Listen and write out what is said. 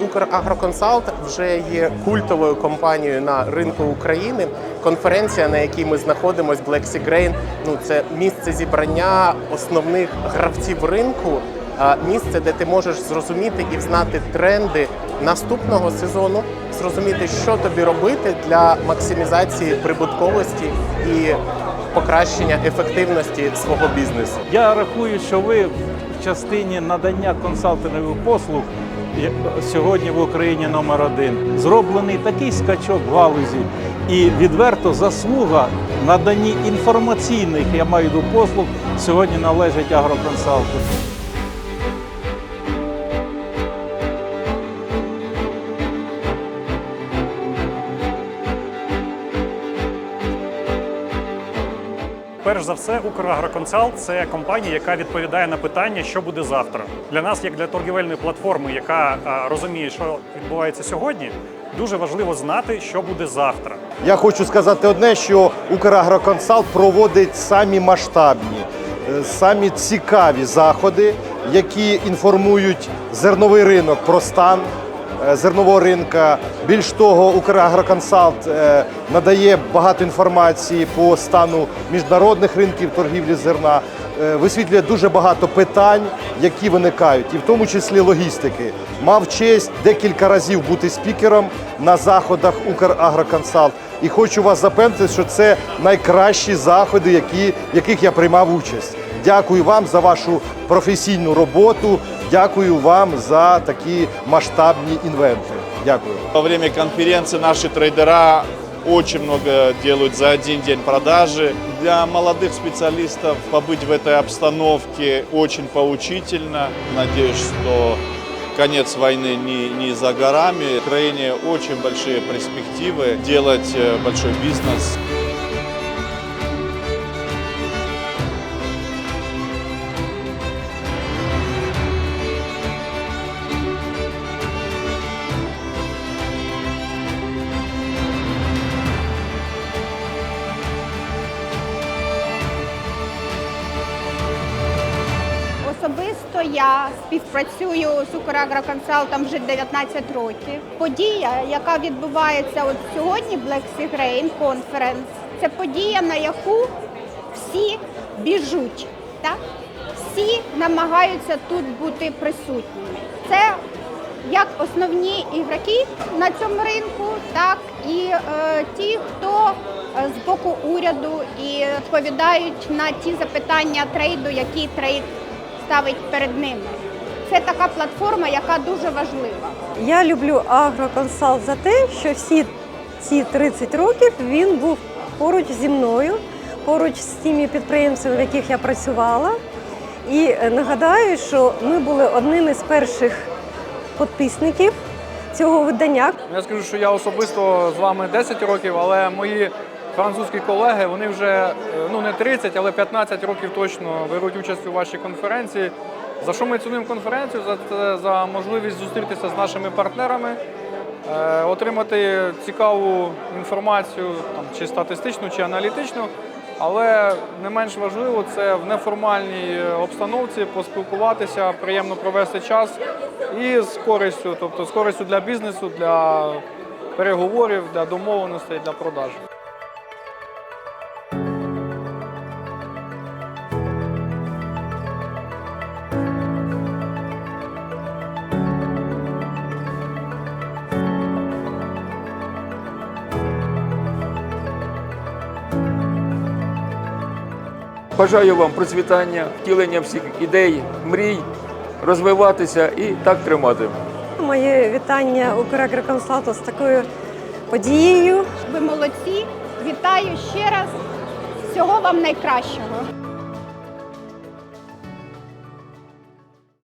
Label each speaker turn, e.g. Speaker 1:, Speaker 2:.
Speaker 1: Украгроконсалт вже є культовою компанією на ринку України. Конференція, на якій ми знаходимося, Black Grain, ну це місце зібрання основних гравців ринку. Місце, де ти можеш зрозуміти і взнати тренди наступного сезону, зрозуміти, що тобі робити для максимізації прибутковості і покращення ефективності свого бізнесу.
Speaker 2: Я рахую, що ви в частині надання консалтингових послуг сьогодні в Україні номер один. Зроблений такий скачок в галузі і відверто заслуга наданні інформаційних, я маю до послуг, сьогодні належить агроконсалту.
Speaker 3: Перш за все, Украгроконсалт це компанія, яка відповідає на питання, що буде завтра. Для нас, як для торгівельної платформи, яка розуміє, що відбувається сьогодні, дуже важливо знати, що буде завтра.
Speaker 4: Я хочу сказати одне, що Украгроконсалт проводить самі масштабні, е, самі цікаві заходи, які інформують зерновий ринок про стан зернового ринка. Більш того, Украгроконсалт е, надає багато інформації по стану міжнародних ринків торгівлі зерна, е, висвітлює дуже багато питань, які виникають, і в тому числі логістики. Мав честь декілька разів бути спікером на заходах Украгроконсалт. І хочу вас запевнити, що це найкращі заходи, які, яких я приймав участь. Дякую вам за вашу професійну роботу. Дякую вам за такі масштабні інвенти. Дякую.
Speaker 5: Во время конференции наши трейдера очень много делают за один день продажи. Для молодых специалистов побыть в этой обстановке очень поучительно. Надеюсь, что конец войны не, не за горами. В Украине очень большие перспективы делать э, большой бизнес.
Speaker 6: Особисто я співпрацюю з Украгроконсалтом вже 19 років. Подія, яка відбувається от сьогодні, Black Sea Grain Conference, це подія, на яку всі біжуть. Так? Всі намагаються тут бути присутніми. Це як основні ігроки на цьому ринку, так і е, ті, хто е, з боку уряду і відповідають на ті запитання трейду, які трейд ставить перед ними. Це така платформа, яка дуже важлива.
Speaker 7: Я люблю агроконсалт за те, що всі ці 30 років він був поруч зі мною, поруч з тими підприємцями, в яких я працювала. І нагадаю, що ми були одними з перших підписників цього видання.
Speaker 8: Я скажу, що я особисто з вами 10 років, але мої французькі колеги вони вже е, ну не 30, але 15 років точно беруть участь у вашій конференції. За що ми цінуємо конференцію? За це за можливість зустрітися з нашими партнерами, е, отримати цікаву інформацію, там чи статистичну, чи аналітичну. Але не менш важливо це в неформальній е, обстановці поспілкуватися, приємно провести час і з користю, тобто з користю для бізнесу, для переговорів, для домовленостей, для продажу.
Speaker 9: Бажаю вам процвітання, втілення всіх ідей, мрій, розвиватися і так тримати.
Speaker 7: Моє вітання Украгроконсалту з такою подією.
Speaker 6: Ви молодці. Вітаю ще раз. Всього вам найкращого.